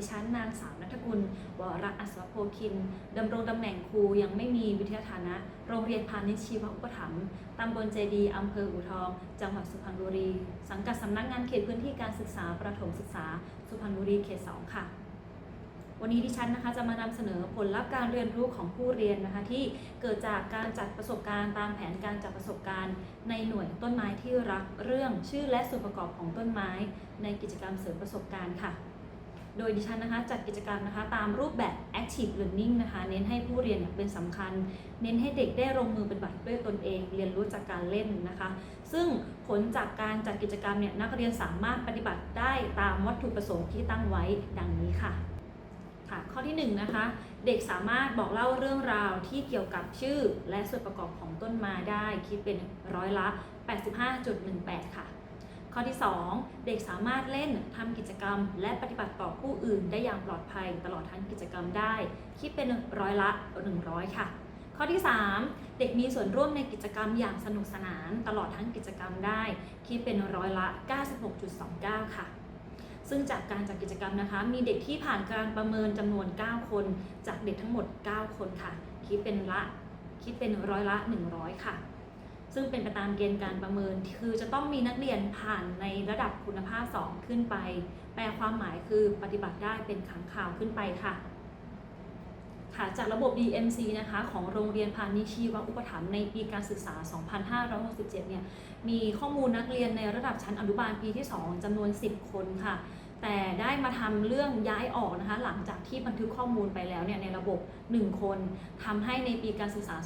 ดิฉันนางสาวนัทกุลวรอัศวโพคินดำรงตำแหน่งครูยังไม่มีวิทยาฐานะ โรงเรียนพาณิชย์ชีวอุปถัมภ์ตำบลเจดีอำเภออู่ทอง จังหวัดสุพรรณบุรี สังกัดสำนักงานเขตพื้นที่การศึกษาประถมศึกษา สุพรรณบุรีเขต 2 ค่ะวันนี้ดิฉันนะคะจะมานำเสนอผลลัพธ์การเรียนรู้ของผู้เรียนนะคะที่เกิดจากการจัดประสบการณ์ตามแผนการจัดประสบการณ์ในหน่วยต้นไม้ที่รักเรื่องชื่อและส่วนประกอบของต้นไม้ ในกิจกรรมเสริมประสบการณ์ค่ะ โดยดิฉันนะคะจัดกิจกรรมนะคะตามรูปแบบ active learning นะคะเน้นให้ผู้เรียนเป็นสำคัญ เน้นให้เด็กได้ลงมือปฏิบัติด้วยตนเอง เรียนรู้จากการเล่นนะคะ ซึ่งผลจากการจัดกิจกรรมเนี่ยนักเรียนสามารถปฏิบัติได้ตามวัตถุประสงค์ที่ตั้งไว้ดังนี้ค่ะค่ะข้อที่1นงนะคะเด็กสามารถบอกเล่าเรื่องราวที่เกี่ยวกับชื่อและส่วนประกอบของต้นไม้ได้คิดเป็นร้อยละ 85.18 ค่ะ ข้อที่ 2 เด็กสามารถเล่นทำกิจกรรม และปฏิบัติต่อผู้อื่นได้อย่างปลอดภัยตลอดทั้งกิจกรรมได้ คิดเป็นร้อยละ 100 ค่ะ ข้อที่ 3 เด็กมีส่วนร่วมในกิจกรรมอย่างสนุกสนานตลอดทั้งกิจกรรมได้ คิดเป็นร้อยละ 96.29 ค่ะซึ่งจากการจัดกิจกรรมนะคะ มีเด็กที่ผ่านการประเมินจำนวน 9 คน จากเด็กทั้งหมด 9 คนค่ะ คิดเป็นละ คิดเป็นร้อยละ 100 ค่ะ ซึ่งเป็นไปตามเกณฑ์การประเมิน คือจะต้องมีนักเรียนผ่านในระดับคุณภาพ 2 ขึ้นไป แปลความหมายคือปฏิบัติได้เป็นขังข่าวขึ้นไปค่ะ ค่ะ จากระบบ DMC นะคะ ของโรงเรียนพาณิชีวอุปถัมภ์ในปีการศึกษา 2567 เนี่ย มีข้อมูลนักเรียนในระดับชั้นอนุบาลปีที่ 2จำนวน 10 คนค่ะ แต่ได้มาทำเรื่องย้ายออกนะคะหลังจากที่บันทึกข้อมูลไปแล้วเนี่ยในระบบ 1 คนทำให้ในปีการศึกษา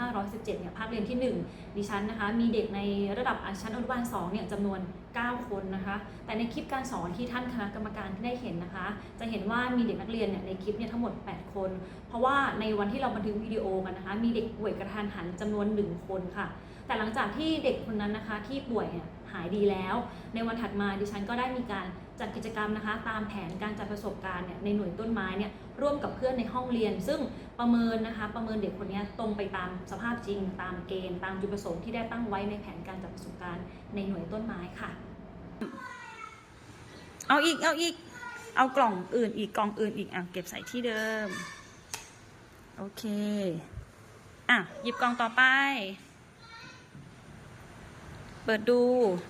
2517 เนี่ยภาคเรียนที่ 1 ดิฉันนะคะมีเด็กในระดับชั้นอนุบาล2เนี่ยจำนวน 9 คนนะคะแต่ในคลิปการสอนที่ท่านคณะกรรมการที่ได้เห็นนะคะ จะเห็นว่ามีเด็กนักเรียนเนี่ยในคลิปเนี่ยทั้งหมด 8 คน เพราะว่าในวันที่เราบันทึกวิดีโอกันนะคะมีเด็กป่วยกระทันหันจำนวน 1 คนค่ะแต่หลังจากที่เด็กคนนั้นนะคะที่ป่วยเนี่ยหายดีแล้ว ในวันถัดมาดิฉันก็ได้มีการ จัดกิจกรรมนะคะตามแผนการจัดประสบการณ์เนี่ยในหน่วยต้นไม้เนี่ยร่วมกับเพื่อนในห้องเรียน ซึ่งประเมินนะคะประเมินเด็กคนนี้ตรงไปตามสภาพจริง ตามเกณฑ์ตามจุดประสงค์ที่ได้ตั้งไว้ในแผนการจัดประสบการณ์ในหน่วยต้นไม้ค่ะ เอาอีกเอาอีกเอากล่องอื่นอีกกล่องอื่นอีกอะเก็บใส่ที่เดิม โอเคอะหยิบกล่องต่อไป เปิดดู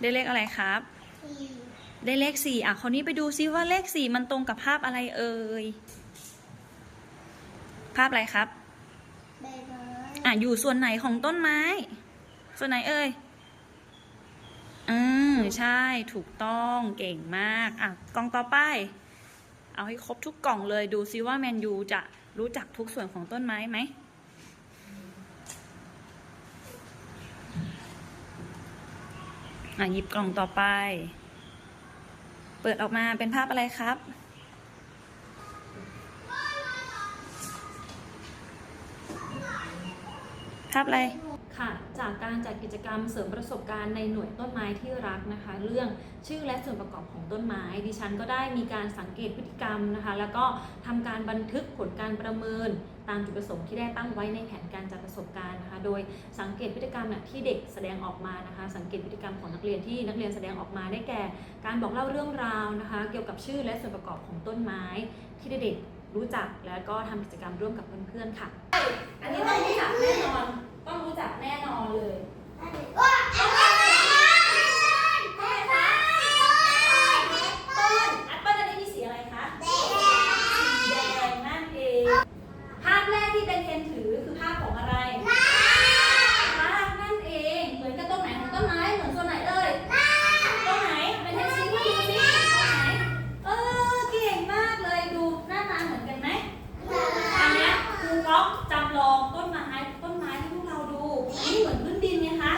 ได้เลขอะไรครับ ได้เลขสี่อะคราวนี้ไปดูซิว่าเลขสี่มันตรงกับภาพอะไรเอ่ย ภาพอะไรครับใบไม้อะอยู่ส่วนไหนของต้นไม้ ส่วนไหนเอ่ยอืมใช่ถูกต้องเก่งมากอะกล่องต่อไป เอาให้ครบทุกกล่องเลยดูซิว่าแมนยูจะรู้จักทุกส่วนของต้นไม้ไหมอะหยิบกล่องต่อไป เปิดออกมาเป็นภาพอะไรครับ ภาพอะไร จากการจัดกิจกรรมเสริมประสบการณ์ในหน่วยต้นไม้ที่รักนะคะ เรื่องชื่อและส่วนประกอบของต้นไม้ ดิฉันก็ได้มีการสังเกตพฤติกรรมนะคะ แล้วก็ทำการบันทึกผลการประเมิน ตามจุดประสงค์ที่ได้ตั้งไว้ในแผนการจัดประสบการณ์นะคะ โดยสังเกตพฤติกรรมที่เด็กแสดงออกมานะคะ สังเกตพฤติกรรมของนักเรียนที่นักเรียนแสดงออกมาได้แก่ การบอกเล่าเรื่องราวนะคะ เกี่ยวกับชื่อและส่วนประกอบของต้นไม้ ที่เด็กรู้จักแล้วก็ทำกิจกรรมร่วมกับเพื่อนๆค่ะ อันนี้ต้องรู้จักแน่นอน ต้องรู้จักแน่นอนเลย ว้าอะไร ต้นแอปเปิ้ลอันนี้มีสีอะไรคะ สีแดงนั่นเอง ภาพแรกที่เป็นเทนถือคือภาพของอะไรรากนั่นเอง เหมือนกับต้นไหนของต้นไม้ เหมือนส่วนไหนเอ่ยต้นไหน เป็นเทนชี้มาดูสิต้นไหน เออ เก่งมากเลย ดูหน้าตาเหมือนกันไหม อันเนี้ยครูก๊อฟจำลองต้นไม้ต้นไม้ให้พวกเราดู นี่เหมือนพื้นดินไงคะ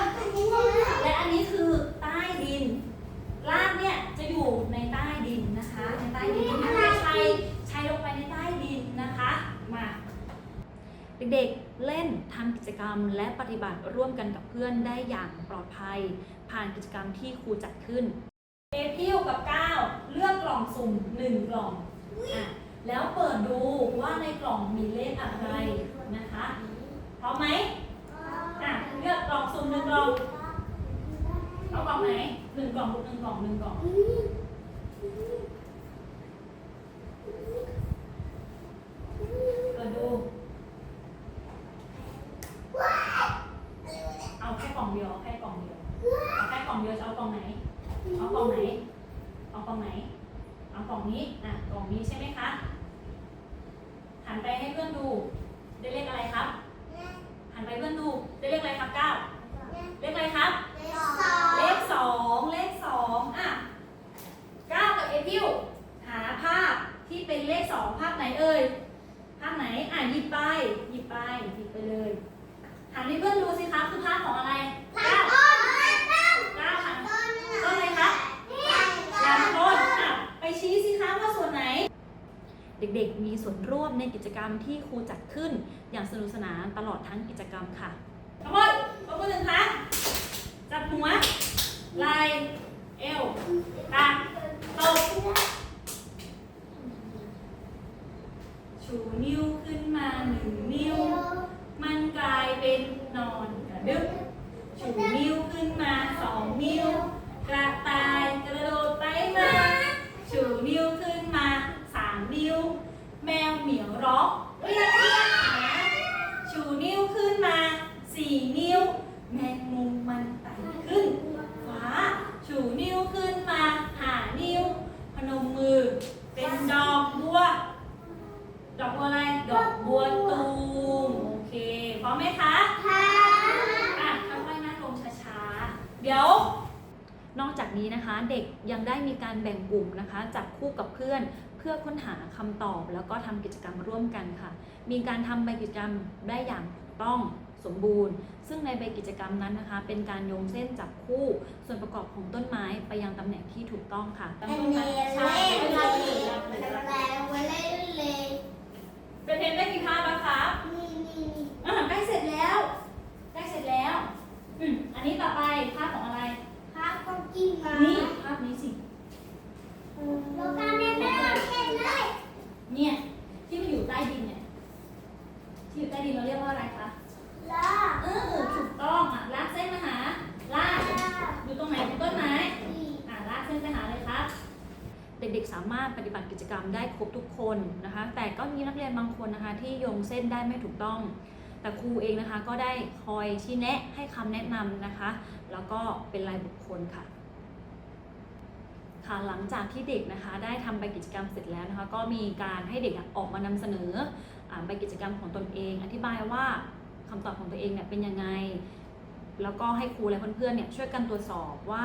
และอันนี้คือใต้ดิน รากเนี่ยจะอยู่ในใต้ดินนะคะ ในใต้ดินที่ไม่ใช่ใช้ลงไปในใต้ดินนะคะ มา เด็กๆ เล่นทำและปฏิบัติร่วมกันกับเพื่อนได้อย่างปลอดภัย ผ่านกิจกรรมที่ครูจัดขึ้นเอพิวกับก้าวเลือกกล่องสุ่มหนึ่งกล่องอะแล้วเปิดดูว่าในกล่องมีเลขอะไรนะคะพร้อมไหมอะเลือกกล่องสุ่มหนึ่งกล่องเอากล่องไหนหนึ่งกล่องหนึ่งกล่องหนึ่งกล่อง เอากล่องไหน เอากล่องไหน เอากล่องนี้ อะ กล่อง นี้ใช่ไหมคะหันไปให้เพื่อนดู ได้เลขอะไรครับ หันไปเพื่อนดูได้เลขอะไรครับเก้าเลขอะไรครับ เลขสองเลขสองอะเก้ากับเอพิวหาภาพที่เป็นเลขสองภาพไหนเอ่ยภาพไหนอะหยิบไปหยิบไปหยิบไปเลยหันให้เพื่อนดูสิคะคือภาพของอะไรเก้าเก้าหันต้นอะไรครับลำต้นอะไปชี้สิคะว่าส่วนไหน เด็กๆ มีส่วนร่วมในกิจกรรมที่ครูจัดขึ้น อย่างสนุกสนานตลอดทั้งกิจกรรมค่ะทั้งหมดยกมือหนึ่งครั้งจับหัวไหล่เอวตาตบชูนิ้วขึ้นมาหนึ่งนิ้ว มันกลายเป็นนอนกระดึบชูนิ้วขึ้นมาสองนิ้ว กระต่ายกระโดดไปมา ชูนิ้วขึ้นมาสามนิ้ว แมวเหมียวร้องเรียกเรียกหาชูนิ้วขึ้นมาสี่นิ้ว แมงมุมมันไต่ขึ้น ฟ้าชูนิ้วขึ้นมาหานิ้ว พนมมือ เป็นดอกบัว ดอกบัวอะไร ดอกบัวตูม โอเค พร้อมไหมคะ อะค่อยๆนั่งลงช้าๆ เดี๋ยว นอกจากนี้นะคะ เด็ก ยังได้มีการแบ่งกลุ่มนะคะจับคู่กับเพื่อน เพื่อค้นหาคำตอบ แล้วก็ทำกิจกรรมร่วมกันค่ะ มีการทำใบกิจกรรมได้อย่างถูกต้องสมบูรณ์ ซึ่งในใบกิจกรรมนั้นนะคะ เป็นการโยงเส้นจับคู่ ส่วนประกอบของต้นไม้ไปยังตำแหน่งที่ถูกต้องค่ะใช่เป็นเพลงได้กี่ภาพแล้วคะอ่าใกล้เสร็จแล้วใกล้เสร็จแล้วอืมอันนี้ต่อไปภาพของอะไร นี่ภาพนี้สิ เนี่ยที่มันอยู่ใต้ดินเนี่ย ที่อยู่ใต้ดินเราเรียกว่าอะไรคะเออถูกต้องอะลากเส้นมาหาลากอยู่ตรงไหนบนต้นไม้ อะลากเส้นไปหาเลยครับ เด็กๆ สารถปฏิบัติกิจกรรมได้ครบทุกคนนะคะ แต่ก็มีนักเรียนบางคนนะคะ ที่โยงเส้นได้ไม่ถูกต้อง แต่ครูเองนะคะก็ได้คอยชี้แนะให้คำแนะนำนะคะ แล้วก็เป็นรายบุคคลค่ะค่ะหลังจากที่เด็กนะคะได้ทำใบกิจกรรมเสร็จแล้วนะคะ ก็มีการให้เด็กออกมานำเสนออาใบกิจกรรมของตนเอง อธิบายว่าคำตอบของตัวเองเนี่ยเป็นยังไง แล้วก็ให้ครูและเพื่อนๆเนี่ยช่วยกันตรวจสอบว่า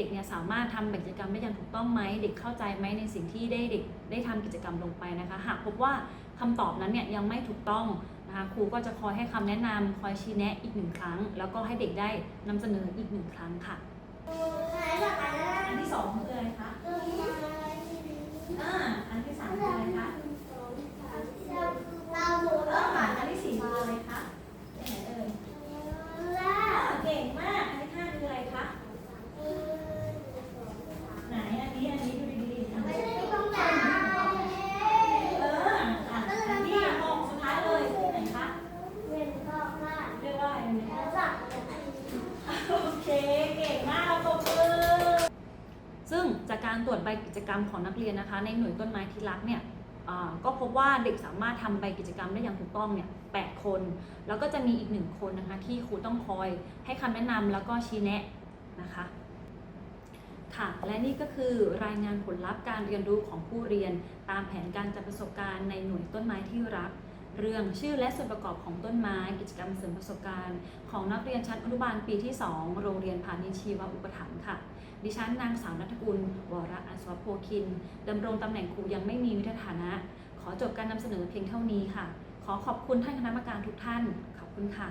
เด็กเนี่ยสามารถทำกิจกรรมได้อย่างถูกต้องไหมเด็กเข้าใจไหมในสิ่งที่ได้เด็กได้ทำกิจกรรมลงไปนะคะ หากพบว่าคำตอบนั้นเนี่ยยังไม่ถูกต้องนะคะครูก็จะคอยให้คำแนะนำคอยชี้แนะอีกหนึ่งครั้ง แล้วก็ให้เด็กได้นำเสนออีกหนึ่งครั้งค่ะอันที่สองคืออะไรคะอ่าอันที่สามคืออะไรคะอ่าอันที่สี่คืออะไรคะเป็นไหนเอ่ยอ่าเก่งมาก อันที่ห้าคืออะไรคะ ไหนอันนี้อันนี้ดูดีๆอันนี้เอออะอันที่หกสุดท้ายเลยคือไหนคะ เรียกว่าอะไรเนี่ยโอเค เก่งมากเราตบมือ ซึ่งจากการตรวจใบกิจกรรมของนักเรียนนะคะ ในหน่วยต้นไม้ที่รักเนี่ยก็พบว่าเด็กสามารถทำใบกิจกรรมได้อย่างถูกต้องเนี่ยแปดคน แล้วก็จะมีอีกหนึ่งคนนะคะที่ครูต้องคอยให้คำแนะนำแล้วก็ชี้แนะนะคะค่ะและนี่ก็คือรายงานผลลัพธ์การเรียนรู้ของผู้เรียนตามแผนการจัดประสบการณ์ในหน่วยต้นไม้ที่รัก เรื่องชื่อและส่วนประกอบของต้นไม้ กิจกรรมเสริมประสบการณ์ ของนักเรียนชั้นอนุบาลปีที่ 2 โรงเรียนพาณิชชีวอุปถัมภ์ค่ะ ดิฉันนางสาวนัทกุล วรอัศวโพคินดำรงตำแหน่งครูยังไม่มีวิทยฐานะ ขอจบการนำเสนอเพียงเท่านี้ค่ะ ขอขอบคุณท่านคณะกรรมการทุกท่าน ขอบคุณค่ะ